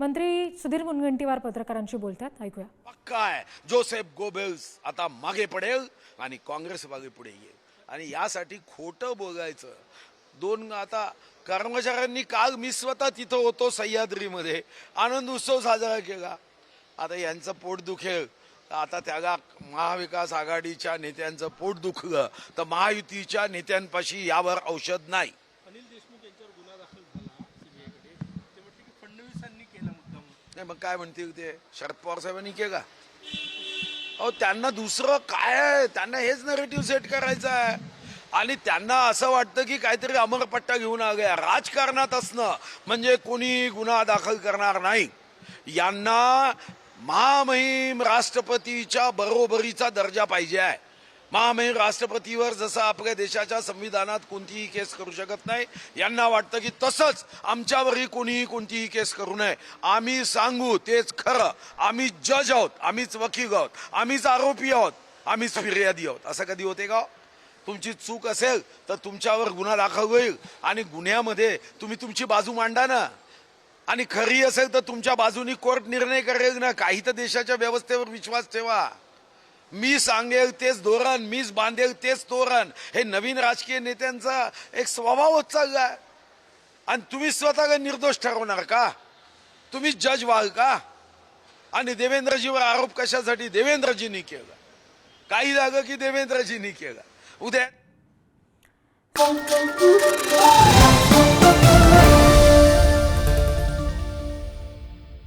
मंत्री सुधीर मुनगंटीवार पत्रकारांशी बोलतात. ऐकूया. पक्का आहे. जोसेफ गोबेल्स आता मागे पडेल आणि काँग्रेस मागे पुढे येईल. आणि यासाठी खोटं बोलायचं. दोन आता कर्मचाऱ्यांनी काल मी स्वतः तिथं होतो सह्याद्रीमध्ये. आनंद उत्सव साजरा केला. आता यांचं पोट दुखेल. आता त्याला महाविकास आघाडीच्या नेत्यांचं पोट दुखलं. तर महायुतीच्या नेत्यांपाशी यावर औषध नाही. अनिल देशमुख यांच्यावर गुन्हा दाखल झाला फडणवीसांनी नाही मग काय म्हणतील ते? शरद पवार साहेबांनी का? अहो त्यांना दुसरं काय आहे? त्यांना हेच नरेटिव्ह सेट करायचं आहे. आणि त्यांना असं वाटतं की काहीतरी अमरपट्टा घेऊन आल्या राजकारणात असणं म्हणजे कोणी गुन्हा दाखल करणार नाही. यांना महामहिम राष्ट्रपतीच्या बरोबरीचा दर्जा पाहिजे आहे. महामहिम राष्ट्रपतीवर जसं आपल्या देशाच्या संविधानात कोणतीही केस करू शकत नाही यांना वाटतं की तसंच आमच्यावरही कोणीही कोणतीही केस करू नये. आम्ही सांगू तेच खरं. आम्ही जज आहोत आम्हीच वकील आहोत आम्हीच आरोपी आहोत आम्हीच फिर्यादी आहोत. असं कधी होते का हो? तुमची चूक असेल तर तुमच्यावर गुन्हा दाखल होईल आणि गुन्ह्यामध्ये तुम्ही तुमची बाजू मांडा ना. आणि खरी असेल तर तुमच्या बाजूनी कोर्ट निर्णय करेल ना. काही तर देशाच्या व्यवस्थेवर विश्वास ठेवा. मी सांगेल तेच धोरण मीच बांधेल तेच तोरण. हे नवीन राजकीय नेत्यांचा एक स्वभाव होत चाललाय आणि तुम्ही स्वतःला निर्दोष ठरवणार का? तुम्ही जज व्हाल का? आणि देवेंद्रजीवर आरोप कशासाठी देवेंद्रजींनी केला? काही जागं की देवेंद्रजींनी केला? उद्या